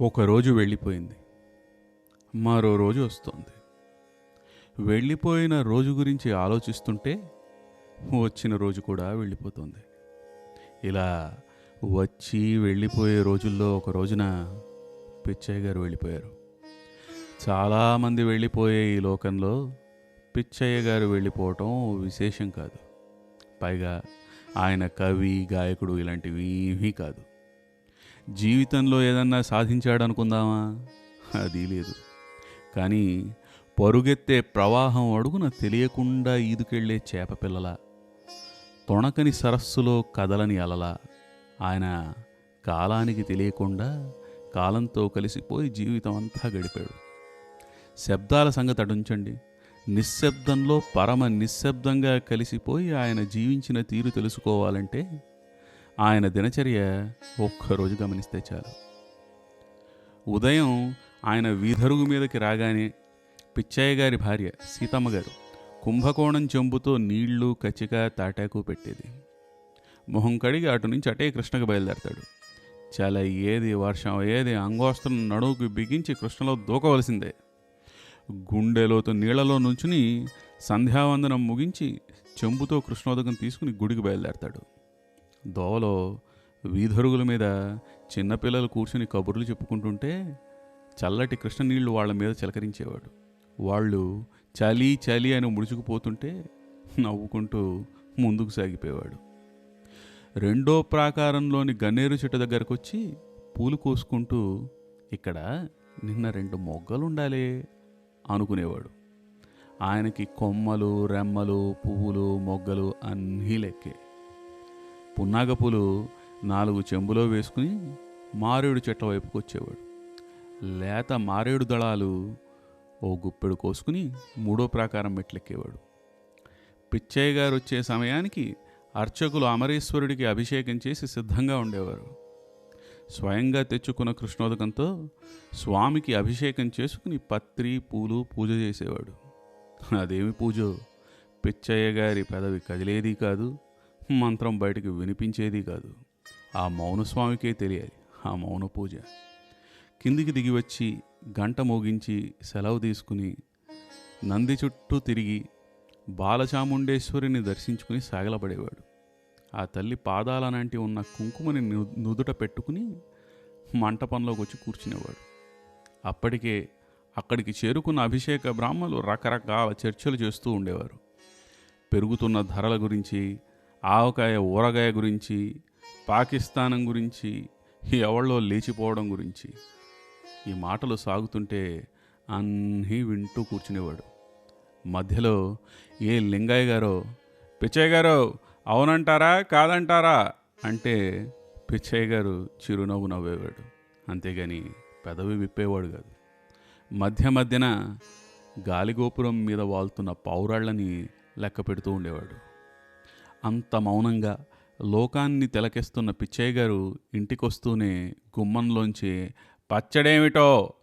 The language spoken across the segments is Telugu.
ఒకరోజు వెళ్ళిపోయింది. మరో రోజు వస్తోంది. వెళ్ళిపోయిన రోజు గురించి ఆలోచిస్తుంటే వచ్చిన రోజు కూడా వెళ్ళిపోతుంది. ఇలా వచ్చి వెళ్ళిపోయే రోజుల్లో ఒక రోజున పిచ్చయ్య గారు వెళ్ళిపోయారు. చాలామంది వెళ్ళిపోయే ఈ లోకంలో పిచ్చయ్య గారు వెళ్ళిపోవటం విశేషం కాదు. పైగా ఆయన కవి గాయకుడు ఇలాంటివి ఏమీ కాదు. జీవితంలో ఏదన్నా సాధించాడు అనుకుందామా అది లేదు. కానీ పరుగెత్తే ప్రవాహం అడుగున తెలియకుండా ఈదుకెళ్ళే చేపపిల్లల తొణకని సరస్సులో కదలని అలల ఆయన కాలానికి తెలియకుండా కాలంతో కలిసిపోయి జీవితం అంతా గడిపాడు. శబ్దాల సంగతి అటుంచండి. నిశ్శబ్దంలో పరమ నిశ్శబ్దంగా కలిసిపోయి ఆయన జీవించిన తీరు తెలుసుకోవాలంటే ఆయన దినచర్య ఒక్కరోజు గమనిస్తే చాలు. ఉదయం ఆయన వీధరుగు మీదకి రాగానే పిచ్చయ్య గారి భార్య సీతమ్మ గారు కుంభకోణం చెంబుతో నీళ్ళు కచ్చిక తాటాకు పెట్టేది. మొహం కడిగి అటు నుంచి అటే కృష్ణకు బయలుదేరతాడు. చాలా ఏది వర్షం ఏది అంగోస్త్రం నడువుకి బిగించి కృష్ణలో దూకవలసిందే. గుండెలోతో నీళ్ళలో నుంచుని సంధ్యావందనం ముగించి చెంబుతో కృష్ణోదకం తీసుకుని గుడికి బయలుదేరతాడు. దోవలో వీధరుగుల మీద చిన్నపిల్లలు కూర్చుని కబుర్లు చెప్పుకుంటుంటే చల్లటి కృష్ణ నీళ్ళు వాళ్ళ మీద చిలకరించేవాడు. వాళ్ళు చలి చలి అని ముడుచుకుపోతుంటే నవ్వుకుంటూ ముందుకు సాగిపోయేవాడు. రెండో ప్రాకారంలోని గన్నేరు చెట్టు దగ్గరకు వచ్చి పూలు కోసుకుంటూ ఇక్కడ నిన్న రెండు మొగ్గలుండాలి అనుకునేవాడు. ఆయనకి కొమ్మలు రెమ్మలు పువ్వులు మొగ్గలు అన్నీ లెక్కే. పున్నాగపూలు నాలుగు చెంబులో వేసుకుని మారేడు చెట్ల వైపుకు వచ్చేవాడు. లేత మారేడు దళాలు ఓ గుప్పెడు కోసుకుని మూడో ప్రాకారం మెట్లెక్కేవాడు. పిచ్చయ్య గారు వచ్చే సమయానికి అర్చకులు అమరేశ్వరుడికి అభిషేకం చేసి సిద్ధంగా ఉండేవారు. స్వయంగా తెచ్చుకున్న కృష్ణోదకంతో స్వామికి అభిషేకం చేసుకుని పత్రి పూలు పూజ చేసేవాడు. అదేమి పూజో? పిచ్చయ్య గారి పెదవి కదిలేది కాదు. మంత్రం బయటకు వినిపించేది కాదు. ఆ మౌనస్వామికే తెలియాలి ఆ మౌన పూజ. కిందికి దిగి వచ్చి గంట మోగించి సెలవు తీసుకుని నంది చుట్టూ తిరిగి బాలచాముండేశ్వరిని దర్శించుకుని సాగలపడేవాడు. ఆ తల్లి పాదాలనంటి ఉన్న కుంకుమని ను- నుదుట పెట్టుకుని మంటపంలోకి వచ్చి కూర్చునేవాడు. అప్పటికే అక్కడికి చేరుకున్న అభిషేక బ్రాహ్మలు రకరకాల చర్చలు చేస్తూ ఉండేవారు. పెరుగుతున్న ధరల గురించి ఆవకాయ ఊరగాయ గురించి పాకిస్తానం గురించి ఎవళ్ళో లేచిపోవడం గురించి ఈ మాటలు సాగుతుంటే అన్నీ వింటూ కూర్చునేవాడు. మధ్యలో ఏ లింగయ్య గారో పిచ్చయ్య గారు అవునంటారా కాదంటారా అంటే పిచ్చయ్య గారు చిరునవ్వు నవ్వేవాడు. అంతేగాని పెదవి విప్పేవాడు కాదు. మధ్య మధ్యన గాలిగోపురం మీద వాళ్తున్న పౌరాళ్ళని లెక్క పెడుతూ ఉండేవాడు. అంత మౌనంగా లోకాన్ని తిలకిస్తున్న పిచ్చయ్య గారు ఇంటికొస్తూనే గుమ్మంలోంచి పచ్చడేమిటో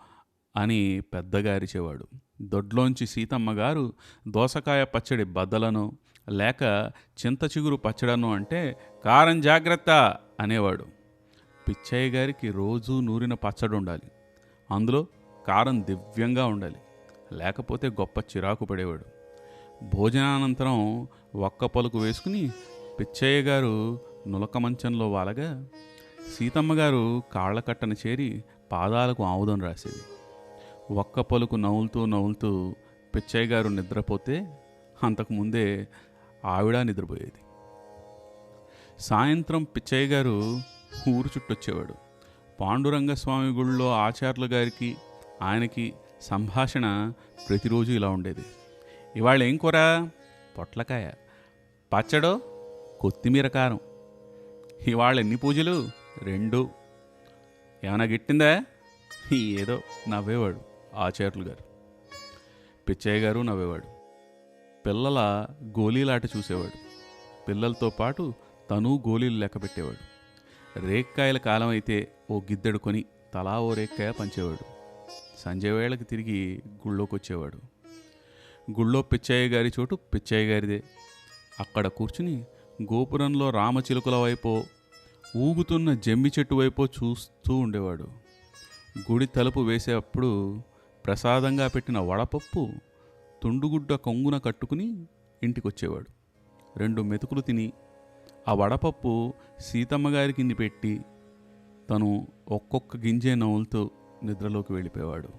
అని పెద్దగా అరిచేవాడు. దొడ్లోంచి సీతమ్మ గారు దోసకాయ పచ్చడి బద్దలను లేక చింత చిగురు పచ్చడను అంటే కారం జాగ్రత్త అనేవాడు. పిచ్చయ్య గారికి రోజూ నూరిన పచ్చడి ఉండాలి అందులో కారం దివ్యంగా ఉండాలి. లేకపోతే గొప్ప చిరాకు పడేవాడు. భోజనానంతరం ఒక్క పలుకు వేసుకుని పిచ్చయ్య గారు నులక మంచంలో వాలగా సీతమ్మ గారు కాళ్ళ కట్టన చేరి పాదాలకు ఆముదం రాసేది. ఒక్క పలుకు నవ్వులుతూ నవ్వులుతూ పిచ్చయ్య గారు నిద్రపోతే అంతకుముందే ఆవిడ నిద్రపోయేది. సాయంత్రం పిచ్చయ్య గారు ఊరు చుట్టొచ్చేవాడు. పాండురంగ స్వామి గుళ్ళో ఆచార్యుల గారికి ఆయనకి సంభాషణ ప్రతిరోజు ఇలా ఉండేది. ఇవాళ ఏం కూర? పొట్లకాయ. పచ్చడో కొత్తిమీర కారం. ఇవాళ ఎన్ని పూజలు? రెండు. ఏమైనా గిట్టిందా? ఏదో నవ్వేవాడు ఆచార్యులు గారు. పిచ్చయ్య గారు నవ్వేవాడు. పిల్లల గోళీలాట చూసేవాడు. పిల్లలతో పాటు తను గోళీలు లెక్క పెట్టేవాడు. రేక్కాయల కాలం అయితే ఓ గిద్దెడు కొని తలా ఓ రేక్కాయ పంచేవాడు. సంజయ్ వేళకి తిరిగి గుళ్ళోకి వచ్చేవాడు గుళ్ళో పిచ్చయ్య గారి చోటు పిచ్చయ్య గారిదే. అక్కడ కూర్చుని గోపురంలో రామచిలుకల వైపో ఊగుతున్న జమ్మి చెట్టు వైపో చూస్తూ ఉండేవాడు. గుడి తలుపు వేసేటప్పుడు ప్రసాదంగా పెట్టిన వడపప్పు తుండుగుడ్డ కొంగున కట్టుకుని ఇంటికొచ్చేవాడు. రెండు మెతుకులు తిని ఆ వడపప్పు సీతమ్మగారి పెట్టి తను ఒక్కొక్క గింజే నవ్వులతో నిద్రలోకి వెళ్ళిపోయేవాడు.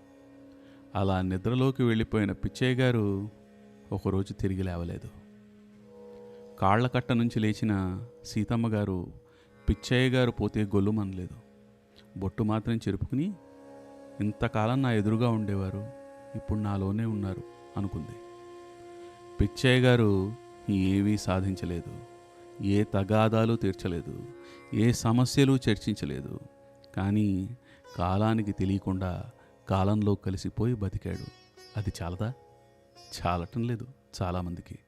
అలా నిద్రలోకి వెళ్ళిపోయిన పిచ్చయ్య గారు ఒకరోజు తిరిగి లేవలేదు. కాళ్ళకట్ట నుంచి లేచిన సీతమ్మ గారు పిచ్చయ్య గారు పోతే గొల్లుమనలేదు బొట్టు మాత్రం చెరుపుకుని ఇంతకాలం నా ఎదురుగా ఉండేవారు ఇప్పుడు నాలోనే ఉన్నారు అనుకుంది. పిచ్చయ్య గారు ఏవీ సాధించలేదు. ఏ తగాదాలు తీర్చలేదు. ఏ సమస్యలు చర్చించలేదు. కానీ కాలానికి తెలియకుండా కాలంలో కలిసిపోయి బతికాడు. అది చాలదా? చాలటం లేదు చాలామందికి.